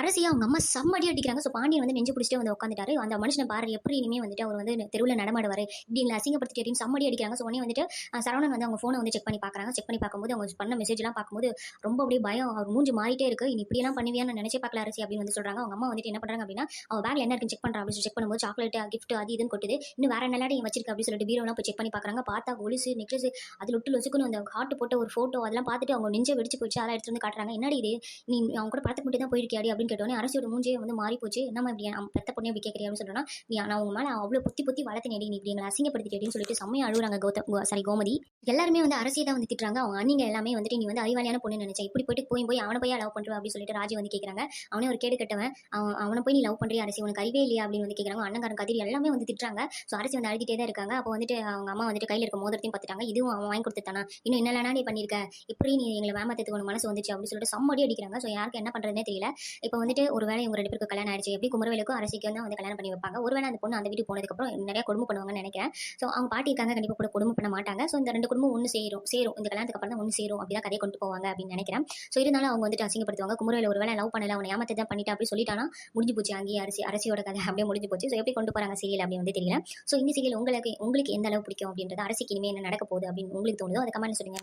அரசியா அவங்க அம்மா செம்மடி அடிக்கிறாங்க. ஸோ பாண்டியன் வந்து நெஞ்சு பிடிச்சிட்டு வந்து உட்காந்துட்டாரு அந்த மனுஷனை பாரு எப்படி இனிமே வந்துட்டு அவர் வந்து தெருவில் நடமாடுவார் இப்படி இல்லை அசிங்கப்படுத்திட்டு அப்படின்னு செம்மடி அடிக்கிறாங்க. ஸோ உடனே வந்துட்டு சரவணன் வந்து அவங்க ஃபோனை வந்து செக் பண்ணி பார்க்குறாங்க. செக் பண்ணி பார்க்கும்போது அவங்க பண்ண மெசேஜ்லாம் பார்க்கும்போது ரொம்ப அப்படியே பயம் அவர் மூஞ்சி மாறிட்டே இருக்கு. நீ இப்படியெல்லாம் பண்ணுவியான்னு நினச்சே பார்க்கல அரசி அப்படின்னு வந்து சொல்கிறாங்க அவங்க அம்மா வந்துட்டு என்ன பண்ணுறாங்க அப்படின்னா அவ பேக்ல என்ன இருக்குன்னு செக் பண்ணுறாங்க அப்படின்னு செக் பண்ணும்போது சாக்லேட் கிஃப்ட் அது இதுன்னு கொட்டுது. இன்னும் வேற என்னலாம் வச்சிருக்கு? அப்படின்னு சொல்லிட்டு பீரோலாம் போய் செக் பண்ணி பார்க்குறாங்க. பார்த்தா கொலுசு நெக்லஸ் அதில் ஒட்டு லொசுக்குன்னு அந்த ஹாட்டு போட்ட ஒரு ஃபோட்டோ அதெல்லாம் பார்த்துட்டு அவங்க நெஞ்சை வெடிச்சு போச்சு அதெல்லாம் எடுத்து வந்து காட்டுறாங்க. என்னடி இது? நீ அவங்க கூட படத்துக்கு மட்டும் தான் போயிருக்கியாடி? அப்படின்னு கேட்டோன்னே அரசியோட மூஞ்சியே வந்து மாறி போச்சு நம்ம இப்படி பெத்த பொண்ணு இப்படி கேட்குறியா அப்படின்னு சொன்னா நான் உங்க மேலே அவ்வளோ புத்தி புத்தி வளர்த்தினேடி நீ இப்படி எங்களை அசிங்கப்படுத்திட்டேன்னு சொல்லிட்டு செம்மையா அழுகுறாங்க கௌதம் சாரி கோமதி. எல்லாருமே வந்து அரசியை தான் வந்து திட்டுறாங்க. அவங்க அண்ணிங்க எல்லாமே வந்துட்டு நீ வந்து அறிவாளியான பொண்ணு நினைச்சேன் இப்படி போயிட்டு போய் போய் அவனை போய் லவ் பண்ணுறா அப்படின்னு சொல்லிட்டு ராஜி வந்து கேட்குறாங்க அவனே ஒரு கேடு கட்டவன். அவன் அவனை போய் நீ லவ் பண்ணுறிய அரசி? உனக்கு அறிவே இல்லையா அப்படின்னு வந்து கேட்குறாங்க அண்ணங்காரன் கதிரி எல்லாமே வந்து திட்டுறாங்க. ஸோ அரசி வந்து அழுதிட்டே தான் இருக்காங்க. அப்போ வந்துட்டு அவங்க அம்மா வந்துட்டு கையில் இருக்க மோதிரத்தையும் பார்த்துட்டாங்க. இதுவும் அவன் வாங்கி கொடுத்துட்டானா. இன்னும் என்னெல்லாம் நீ பண்ணியிருக்க இப்படி நீ எங்களை மேமத்துக்கு உனக்கு மனசு வந்துச்சு? அப்படின்னு சொல்லிட்டு சம்மடி அடிக்கிறாங்க. ஸோ யாருக்கு என்ன பண்ணுறதுனே தெரியல. இப்போ இப்போ வந்துட்டு ஒரு வேளை இவங்க ரெண்டு பேருக்கு கல்யாணம் ஆயிடுச்சு. எப்படி குமரவேலுக்கும் அரசிக்கும் தான் வந்து கல்யாணம் பண்ணி வைப்பாங்க? ஒருவேளை அந்த பொண்ணு அந்த வீட்டுக்கு போனதுக்கப்புறம் நிறைய கொடுமை பண்ணுவாங்கன்னு நினைக்கிறேன். ஸோ அவங்க பாட்டி இருக்காங்க கண்டிப்பாக கூட கொடுமை பண்ண மாட்டாங்க. ஸோ இந்த ரெண்டு குடும்பம் ஒன்று சேரும் சேரும். இந்த கல்யாணத்துக்கு அப்புறம் தான் ஒன்று சேரும். அப்படி தான் கதையை கொண்டு போவாங்க அப்படின்னு நினைக்கிறேன். ஸோ இருந்தாலும் அவங்க வந்துட்டு அசிங்கப்படுத்துவாங்க. குமரவேல ஒரு வேளை லவ் பண்ணல அவனை ஏமாத்தி தான் பண்ணிட்டு அப்படி சொல்லிட்டானா முடிஞ்சு போச்சு. அங்கேயே அரசி அரசியோட கதை அப்படியே முடிஞ்சு போச்சு. ஸோ எப்படி கொண்டு போறாங்க சீரியல் அப்படின்னு வந்து தெரியல. ஸோ இந்த சீரியல் உங்களுக்கு உங்களுக்கு எந்த அளவு பிடிக்கும் அப்படின்றது அரசிக்கு இனிமேல் என்ன நடக்க போகுது அப்படின்னு உங்களுக்கு தோணுதோ அதை கமெண்ட் சொல்லுங்க